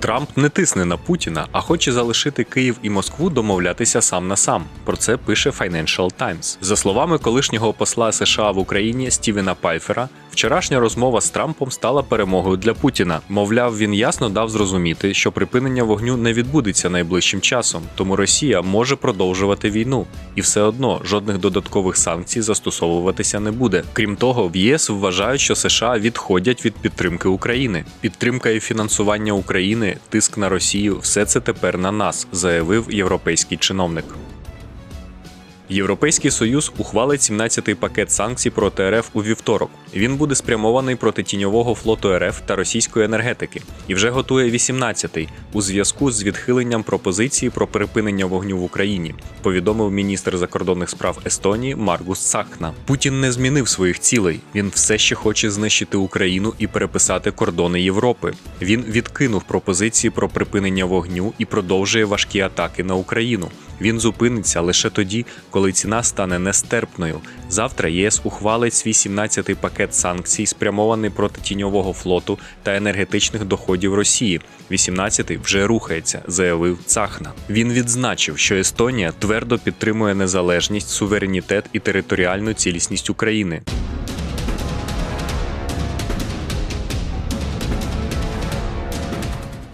Трамп не тисне на Путіна, а хоче залишити Київ і Москву домовлятися сам на сам. Про це пише Financial Times. За словами колишнього посла США в Україні Стівена Пайфера, вчорашня розмова з Трампом стала перемогою для Путіна. Мовляв, він ясно дав зрозуміти, що припинення вогню не відбудеться найближчим часом, тому Росія може продовжувати війну, і все одно жодних додаткових санкцій застосовуватися не буде. Крім того, в ЄС вважають, що США відходять від підтримки України. Підтримка і фінансування України, тиск на Росію все це тепер на нас, заявив європейський чиновник. Європейський союз ухвалить 17-й пакет санкцій проти РФ у вівторок. Він буде спрямований проти тіньового флоту РФ та російської енергетики і вже готує 18-й у зв'язку з відхиленням пропозиції про припинення вогню в Україні. Повідомив міністр закордонних справ Естонії Маргус Сахна. Путін не змінив своїх цілей. Він все ще хоче знищити Україну і переписати кордони Європи. Він відкинув пропозиції про припинення вогню і продовжує важкі атаки на Україну. Він зупиниться лише тоді, коли ціна стане нестерпною. Завтра ЄС ухвалить свій 17-й пакет санкцій, спрямований проти тіньового флоту та енергетичних доходів Росії. 18-й вже рухається, заявив Цахна. Він відзначив, що Естонія твердо підтримує незалежність, суверенітет і територіальну цілісність України.